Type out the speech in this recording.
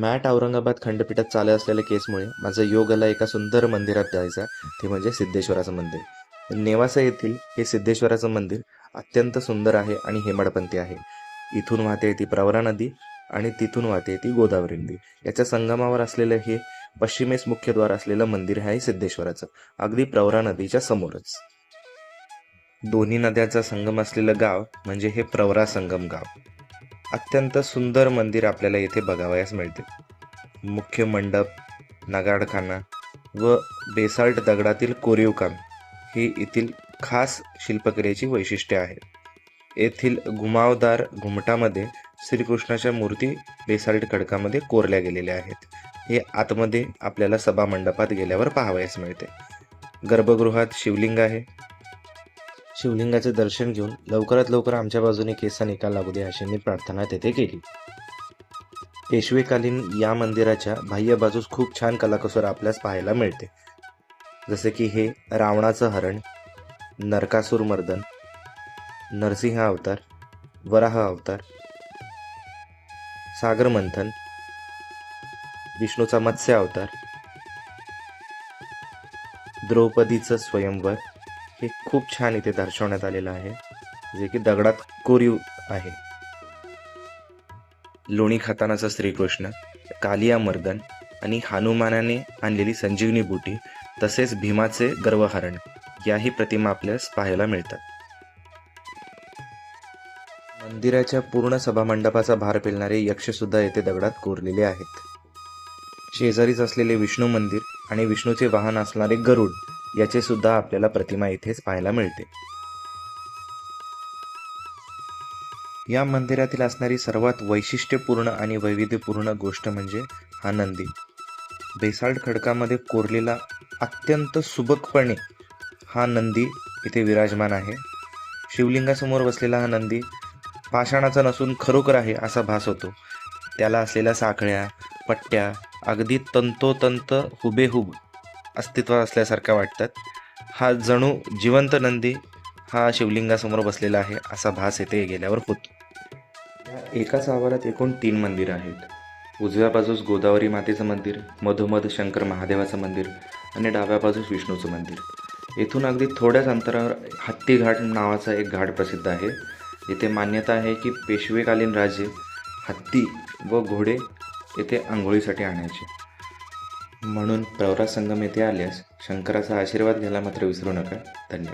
Mat Aurangabad खंडपीठात चालू असलेल्या केसमुळे माझा योगाला एका सुंदर मंदिरात जायचा. ते म्हणजे सिद्धेश्वराचं मंदिर. नेवासा येथील हे सिद्धेश्वराचं मंदिर अत्यंत सुंदर आहे आणि हेमाडपंथी आहे. इथून वाहते ती प्रवरा नदी आणि तिथून वाहते ती गोदावरी नदी. याच्या संगमावर असलेलं हे पश्चिमेस मुख्यद्वार असलेलं मंदिर आहे सिद्धेश्वराचं. अगदी प्रवरा नदीच्या समोरच. दोन्ही नद्यांचा संगम असलेलं गाव म्हणजे हे प्रवरा संगम गाव. अत्यंत सुंदर मंदिर आपल्याला येथे बघावयास मिळते. मुख्य मंडप नगाडखाना व बेसाल्ट दगडातील कोरीव काम ही येथील खास शिल्पकलेची वैशिष्ट्ये आहेत. येथील घुमावदार घुमटामध्ये श्रीकृष्णाच्या मूर्ती बेसाल्ट खडकामध्ये कोरल्या गेलेल्या आहेत. हे आतमध्ये आपल्याला सभा मंडपात गेल्यावर पाहावयास मिळते. गर्भगृहात शिवलिंग आहे. शिवलिंगाचे दर्शन घेऊन लवकरात लवकर आमच्या बाजूने केसा निकाल लागू दे अशी मी प्रार्थना तेथे केली. पेशवेकालीन या मंदिराच्या बाह्य बाजूस खूप छान कलाकुसर आपल्यास पाहायला मिळते. जसे की हे रावणाचं हरण नरकासूर मर्दन नरसिंह अवतार वराह अवतार सागर मंथन विष्णूचा मत्स्य अवतार द्रौपदीचं स्वयंवर हे खूप छान इथे दर्शवण्यात आलेलं आहे जे की दगडात कोरीव आहे. लोणी खातानाचा श्रीकृष्ण कालिया मर्दन आणि हनुमानाने आणलेली संजीवनी बुटी तसेच भीमाचे गर्वहरण याही प्रतिमा आपल्यास पाहायला मिळतात. मंदिराच्या पूर्ण सभामंडपाचा भार पेलणारे यक्षसुद्धा येथे दगडात कोरलेले आहेत. शेजारीच असलेले विष्णू मंदिर आणि विष्णूचे वाहन असणारे गरुड याचे सुद्धा आपल्याला प्रतिमा इथेच पाहायला मिळते. या मंदिरातील असणारी सर्वात वैशिष्ट्यपूर्ण आणि वैविध्यपूर्ण गोष्ट म्हणजे हा नंदी. बेसाल्ट खडकामध्ये कोरलेला अत्यंत सुबकपणे हा नंदी इथे विराजमान आहे. शिवलिंगासमोर बसलेला हा नंदी पाषाणाचा नसून खरोखर आहे असा भास होतो. त्याला असलेल्या साखळ्या पट्ट्या अगदी तंतोतंत हुबेहूब अस्तित्वात असल्यासारख्या वाटतात. हा जणू जिवंत नंदी हा शिवलिंगासमोर बसलेला आहे असा भास येथे गेल्यावर होतो. या एकाच आवारात एकूण तीन मंदिरं आहेत. उजव्या बाजूस गोदावरी मातेचं मंदिर मधोमध शंकर महादेवाचं मंदिर आणि डाव्या बाजूस विष्णूचं मंदिर. येथून अगदी थोड्याच अंतरावर हत्ती घाट नावाचा एक घाट प्रसिद्ध आहे. येथे मान्यता आहे की पेशवेकालीन राजे हत्ती व घोडे येथे आंघोळीसाठी आणायचे. म्हणून प्रवरा संगम येथे आल्यास शंकराचा आशीर्वाद घ्यायला मात्र विसरू नका. धन्यवाद.